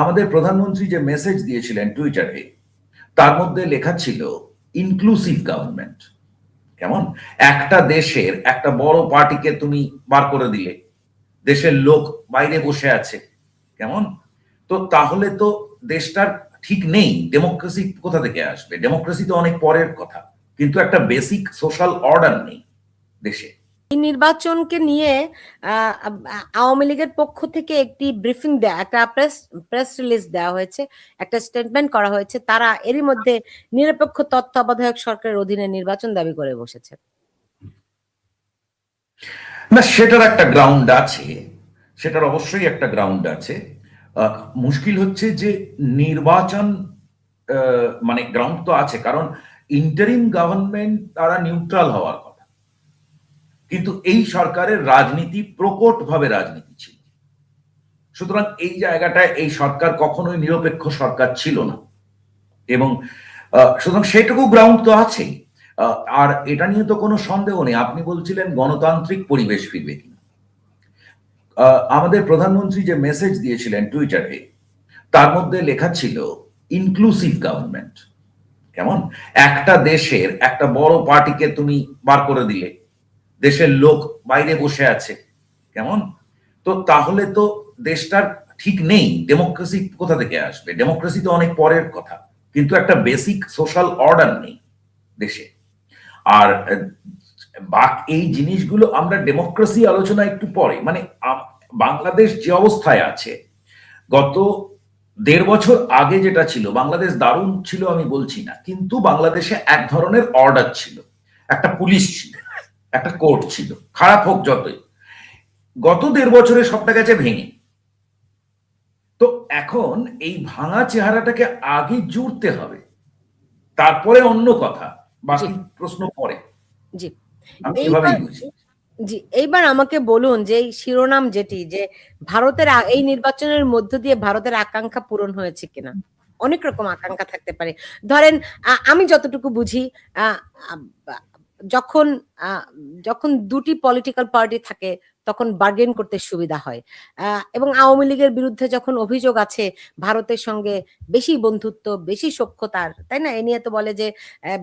আমাদের প্রধানমন্ত্রী যে মেসেজ দিয়েছিলেন টুইটারে তার মধ্যে লেখা ছিল ইনক্লুসিভ গভর্নমেন্ট কেমন? একটা দেশের একটা বড় পার্টিকে তুমি বার করে দিলে, দেশের লোক বাইরে বসে আছে, কেমন? তো তাহলে তো দেশটার ঠিক নেই ডেমোক্রেসি কোথা থেকে আসবে? ডেমোক্রেসি তো অনেক পরের কথা, কিন্তু একটা বেসিক সোশ্যাল অর্ডার নেই দেশে। এই নির্বাচনকে নিয়ে আওয়ামী লীগের পক্ষ থেকে একটি ব্রিফিং দেয়া, একটা প্রেস প্রেস রিলিজ দেওয়া হয়েছে, একটা স্টেটমেন্ট করা হয়েছে। তারা এরই মধ্যে নিরপেক্ষ তত্ত্বাবধায়ক সরকারের অধীনে নির্বাচন দাবি করে বসেছে। না, সেটার একটা গ্রাউন্ড আছে। সেটার অবশ্যই একটা গ্রাউন্ড আছে। মুশকিল হচ্ছে যে নির্বাচন মানে গ্রাউন্ড তো আছে, কারণ ইন্টারিম গভর্নমেন্ট তারা নিউট্রাল হওয়ার কিন্তু এই সরকারের রাজনীতি প্রকট ভাবে রাজনীতি ছিল। সুতরাং এই জায়গাটায় এই সরকার কখনোই নিরপেক্ষ সরকার ছিল না। এবং সুতরাং সেটুকু গ্রাউন্ড তো আছেই। আর এটা নিয়ে তো কোনো সন্দেহ নেই। আপনি বলছিলেন গণতান্ত্রিক পরিবেশ ফিরবে কিনা। আমাদের প্রধানমন্ত্রী যে মেসেজ দিয়েছিলেন টুইটারে তার মধ্যে লেখা ছিল ইনক্লুসিভ গভর্নমেন্ট কেমন? একটা দেশের একটা বড় পার্টিকে তুমি বার করে দিলে। দেশের লোক বাইরে বসে আছে। কেমন? তো তাহলে তো দেশটার ঠিক নেই ডেমোক্রেসি কোথা থেকে আসবে? ডেমোক্রেসি তো অনেক পরের কথা, কিন্তু একটা বেসিক সোশ্যাল অর্ডার নেই দেশে। আর, বাক, এই জিনিসগুলো আমরা ডেমোক্রেসি আলোচনা একটু পরে মানে বাংলাদেশ যে অবস্থায় আছে, গত দেড় বছর আগে যেটা ছিল, বাংলাদেশ দারুণ ছিল আমি বলছি না, কিন্তু বাংলাদেশে এক ধরনের অর্ডার ছিল, একটা পুলিশ ছিল। একটা কোর্ট ছিল খারাপ হোক যতই। গত দেড় বছরে সবটা গেছে ভেঙে। তো এখন এই ভাঙা চেহারাটাকে আগে জুড়তে হবে। তারপরে অন্য কথা বাকি প্রশ্ন পরে। জি। এইবার এভাবেই বুঝি। জি এইবার আমাকে বলুন যে এই শিরোনাম যেটি যে ভারতের এই নির্বাচনের মধ্য দিয়ে ভারতের আকাঙ্ক্ষা পূরণ হয়েছে কিনা? অনেক রকম আকাঙ্ক্ষা থাকতে পারে। ধরেন আমি যতটুকু বুঝি যখন যখন দুটি পলিটিক্যাল পার্টি থাকে, তখন বার্গেন করতে সুবিধা হয়। এবং আওয়ামী লীগের বিরুদ্ধে যখন অভিযোগ আছে, ভারতের সঙ্গে বেশি বন্ধুত্ব, বেশি সখ্যতার, তাই না? এ নিয়ে তো বলে যে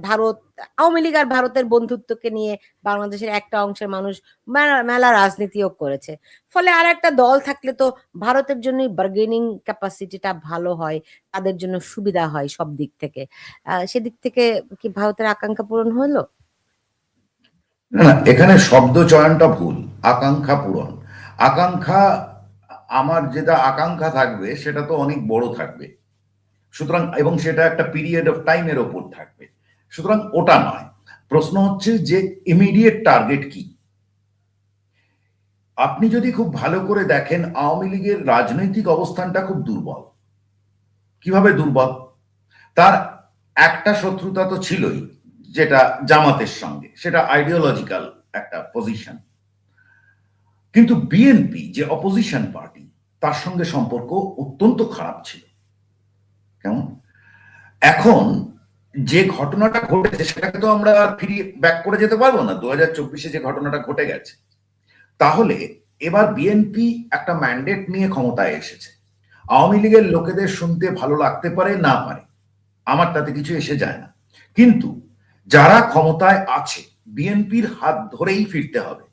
ভারত, আওয়ামী লীগ আর ভারতের বন্ধুত্বকে নিয়ে বাংলাদেশের একটা অংশের মানুষ মেলা রাজনীতিও করেছে। ফলে আর একটা দল থাকলে তো ভারতের জন্য বার্গেনিং ক্যাপাসিটিটা ভালো হয়, তাদের জন্য সুবিধা হয় সব দিক থেকে। সেদিক থেকে কি ভারতের আকাঙ্ক্ষা পূরণ হলো? না এখানে শব্দ চয়নটা ভুল, আকাঙ্ক্ষা পূরণ। আকাঙ্ক্ষা, আমার যেটা আকাঙ্ক্ষা থাকবে, সেটা তো অনেক বড় থাকবে। সুতরাং, এবং সেটা একটা পিরিয়ড অফ টাইমের ওপর থাকবে। সুতরাং, ওটা নয়। প্রশ্ন হচ্ছে যে ইমিডিয়েট টার্গেট কি? আপনি যদি খুব ভালো করে দেখেন, আওয়ামী লীগের রাজনৈতিক অবস্থানটা খুব দুর্বল। কীভাবে দুর্বল? তার একটা শত্রুতা তো ছিলই যেটা জামাতের সঙ্গে, সেটা আইডিওলজিক্যাল একটা পজিশন কিন্তু বিএনপি যে অপোজিশন পার্টি তার সঙ্গে সম্পর্ক অত্যন্ত খারাপ ছিল। কেমন? এখন যে ঘটনাটা ঘটেছে, সেটাকে তো আমরা ফিরিয়ে ব্যাক করে যেতে পারব না। দু হাজার চব্বিশে যে ঘটনাটা ঘটে গেছে, তাহলে এবার বিএনপি একটা ম্যান্ডেট নিয়ে ক্ষমতায় এসেছে। আওয়ামী লীগের লোকেদের শুনতে ভালো লাগতে পারে, না পারে, আমার তাতে কিছু এসে যায় না। কিন্তু যারা ক্ষমতায় আছে বিএনপির হাত ধরেই ফিরতে হবে।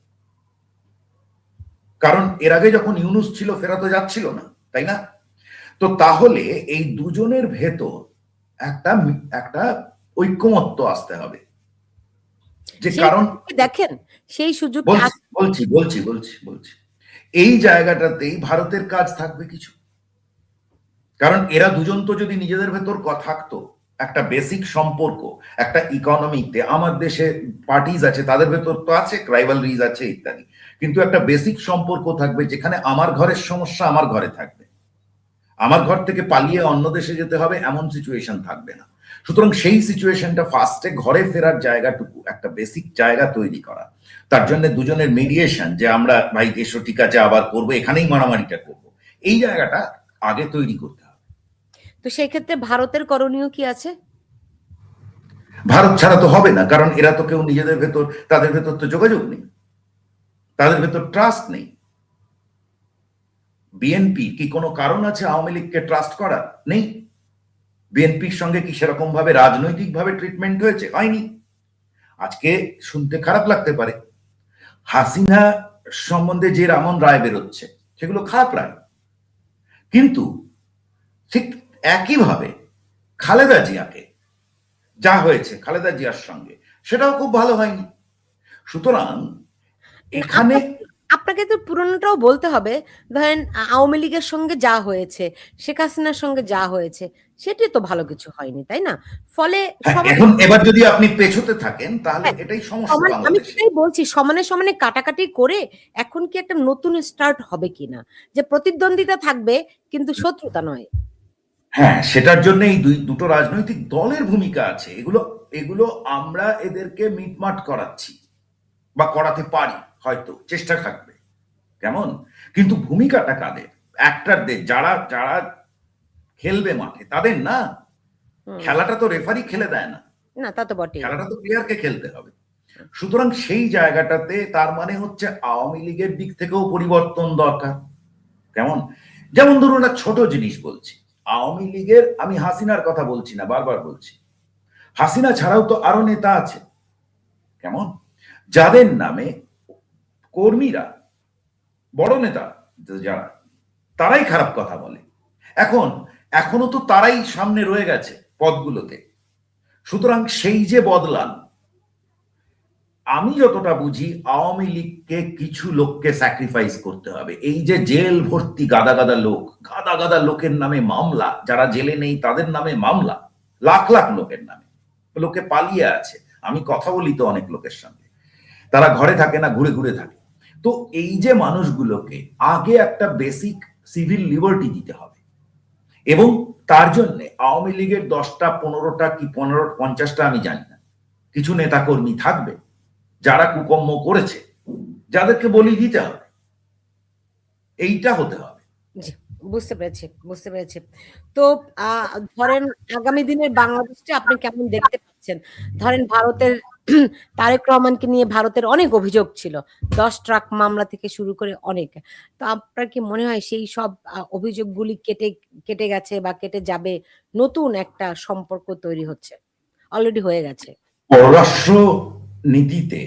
কারণ এর আগে যখন ইউনুস ছিল ফেরা তো যাচ্ছিল না তাই না? তো তাহলে এই দুজনের ভেতর একটা একটা ঐক্যমত্য আসতে হবে। যে কারণ দেখেন সেই সুযোগ বলছি বলছি বলছি বলছি। এই জায়গাটাতেই ভারতের কাজ থাকবে কিছু। কারণ এরা দুজন তো যদি নিজেদের ভেতর ক- থাকতো একটা বেসিক সম্পর্ক, একটা ইকোনমিতে আমার দেশে পার্টিজ আছে, তাদের ভেতর তো আছে রাইভালরিজ আছে ইত্যাদি। কিন্তু একটা বেসিক সম্পর্ক থাকবে যেখানে আমার ঘরের সমস্যা আমার ঘরে থাকবে। আমার ঘর থেকে পালিয়ে অন্য দেশে যেতে হবে, এমন সিচুয়েশন থাকবে না। সুতরাং সেই সিচুয়েশনটা ফার্স্টে ঘরে ফেরার জায়গাটুকু, একটা বেসিক জায়গা তৈরি করা। তার জন্য দুজনের মিডিয়েশন যে আমরা, ভাই, এসো, ঠিক আছে, আবার করব, এখানেই মারামারিটা করব। এই জায়গাটা আগে তৈরি করতে হবে। তো সেই ক্ষেত্রে ভারতের করণীয় কি আছে? ভারত ছাড়া তো হবে না, কারণ এরা তো কেউ নিজেদের ভেতর, তাদের ভেতর তো যোগাযোগ নেই। তাদের ভেতর ট্রাস্ট নেই। বিএনপি কি কোনো কারণ আছে আওয়ামী লীগকে ট্রাস্ট করার? নেই। বিএনপির সঙ্গে কি সেরকম ভাবে রাজনৈতিক ভাবে ট্রিটমেন্ট হয়েছে? হয়নি। আজকে শুনতে খারাপ লাগতে পারে। হাসিনা সম্বন্ধে যে রামন রায় বেরোচ্ছে, সেগুলো খারাপ রায়। কিন্তু ঠিক একইভাবে খালেদা জিয়াকে যা হয়েছে খালেদা জিয়ার সঙ্গে সেটাও খুব ভালো হয়নি। সুতরাং এখানে আপনাকে তো পুরনোটাও বলতে হবে ধরেন আওয়ামী লীগের সঙ্গে যা হয়েছে শেখ হাসিনার সঙ্গে যা হয়েছে সেটি তো ভালো কিছু হয়নি তাই না? ফলে হ্যাঁ, এখন এবার যদি আপনি পেছোতে থাকেন তাহলে হ্যাঁ, এটাই সমস্যা আমি সেটাই বলছি সমানে সমানে কাটাকাটি করে এখন কি একটা নতুন স্টার্ট হবে কিনা? যে প্রতিদ্বন্দ্বিতা থাকবে কিন্তু শত্রুতা নয়। হ্যাঁ সেটার জন্য এই দুই দুটো রাজনৈতিক দলের ভূমিকা আছে। এগুলো এগুলো আমরা এদেরকে মিটমাট করাচ্ছি। বা করাতে পারি হয়তো চেষ্টা থাকবে। কেমন? কিন্তু ভূমিকাটা কাদের? অ্যাক্টারদের যারা যারা খেলবে মাঠে তাদের না? খেলাটা তো রেফারি খেলে দেয় না। না তা তো বটে খেলাটা তো প্লেয়ারকে খেলতে হবে। সুতরাং সেই জায়গাটাতে তার মানে হচ্ছে আওয়ামী লীগের দিক থেকেও পরিবর্তন দরকার। কেমন? যেমন ধরুন একটা ছোট জিনিস বলছি। আওয়ামী লীগের, আমি হাসিনার কথা বলছি না, বারবার বলছি। হাসিনা ছাড়াও তো আরও নেতা আছে। কেমন? যাদের নামে কর্মীরা, বড় নেতা যারা, তারাই খারাপ কথা বলে। এখন, এখনও তো তারাই সামনে রয়ে গেছে পদগুলোতে। সুতরাং সেই যে বদলান আমি যতটা বুঝি, আওয়ামী লীগকে কিছু লোককে স্যাক্রিফাইস করতে হবে। এই যে জেল ভর্তি গাদা গাদা লোক, গাদা গাদা লোকের নামে মামলা, যারা জেলে নেই তাদের নামে মামলা, লাখ লাখ লোকের নামে। লোকে পালিয়ে আছে। আমি কথা বলি তো অনেক লোকের সঙ্গে। তারা ঘরে থাকে না, ঘুরে ঘুরে থাকে। তো এই যে মানুষগুলোকে আগে একটা বেসিক সিভিল লিবার্টি দিতে হবে। এবং তার জন্য আওয়ামী লীগের দশটা, পনেরোটা কি পনেরো, পঞ্চাশটা আমি জানি না। কিছু নেতাকর্মী থাকবে যারা কুকর্ম করেছে যাদেরকে বলি দিতে হবে। এইটা হতে হবে। বুঝতে পেরেছি বুঝতে পেরেছি। তো ধরেন আগামী দিনের বাংলাদেশটা আপনি কেমন দেখতে পাচ্ছেন? ধরেন ভারতের তারেক রহমানকে নিয়ে ভারতের অনেক অভিযোগ ছিল দশ ট্রাক মামলা থেকে শুরু করে অনেক। তো আপনার কি মনে হয় সেই সব অভিযোগগুলি কেটে কেটে গেছে বা কেটে যাবে নতুন একটা সম্পর্ক তৈরি হচ্ছে? অলরেডি হয়ে গেছে। পররাষ্ট্র নীতিতে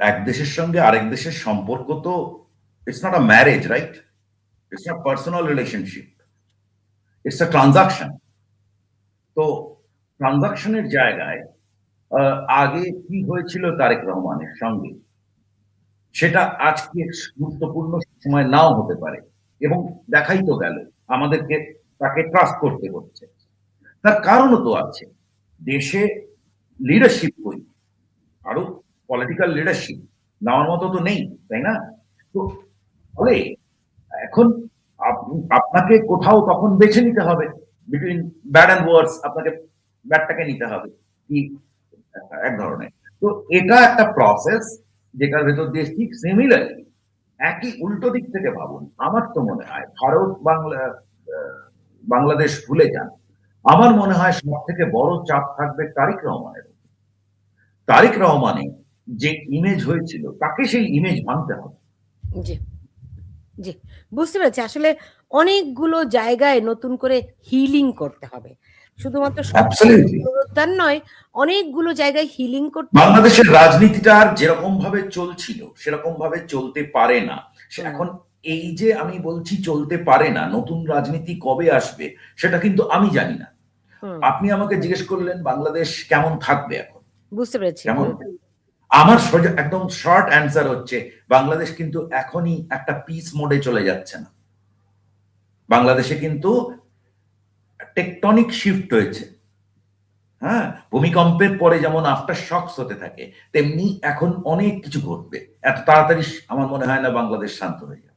এক দেশের সঙ্গে আরেক দেশের সম্পর্ক তো it's not a marriage right it's not personal relationship it's a transaction তো ট্রানজাকশনের জায়গায় আগে কি হয়েছিল তারেক রহমানের সঙ্গে? সেটা আজকে গুরুত্বপূর্ণ সময় নাও হতে পারে। এবং দেখাই তো গেল, আমাদেরকে তাকে ট্রাস্ট করতে হচ্ছে। তার কারণও তো আছে। দেশে লিডারশিপ করি পলিটিক্যাল লিডারশিপ নেওয়ার মতো তো নেই, তাই না? তো ফলে এখন আপ- আপনাকে কোথাও তখন বেছে নিতে হবে। বিটুইন ব্যাড অ্যান্ড ওয়ার্স আপনাকে ব্যাডটাকে নিতে হবে, কি এক ধরনের। তো এটা একটা প্রসেস যেটার ভেতর দিয়ে ঠিক সিমিলারলি একই উল্টো দিক থেকে ভাবুন। আমার তো মনে হয় ভারত, বাংলা বাংলাদেশ ভুলে যান। আমার মনে হয় সব থেকে বড় চাপ থাকবে তারিক রহমানের। তারিক রহমানের যে ইমেজ হয়েছিল তাকে সেই ইমেজ মানতে হবে। জি জি বুঝতে পেরেছি। আসলে অনেকগুলো জায়গায় নতুন করে হিলিং করতে হবে। শুধুমাত্র পুনরুদ্ধার নয় অনেকগুলো জায়গায় হিলিং করতে বাংলাদেশের রাজনীতিটা আর যেরকম ভাবে চলছিল সেরকম ভাবে চলতে পারে না। সে এখন এই যে আমি বলছি চলতে পারে না নতুন রাজনীতি কবে আসবে সেটা কিন্তু আমি জানি না। আপনি আমাকে জিজ্ঞেস করলেন বাংলাদেশ কেমন থাকবে এখন? বুঝতে পেরেছি। আমার একদম শর্ট অ্যান্সার হচ্ছে, বাংলাদেশ কিন্তু এখনই একটা পিস মোডে চলে যাচ্ছে না। বাংলাদেশে কিন্তু টেকটনিক শিফট হয়েছে। হ্যাঁ? ভূমিকম্পের পরে যেমন আফটার শক্স হতে থাকে, তেমনি এখন অনেক কিছু ঘটবে। এত তাড়াতাড়ি আমার মনে হয় না বাংলাদেশ শান্ত হয়ে যাবে।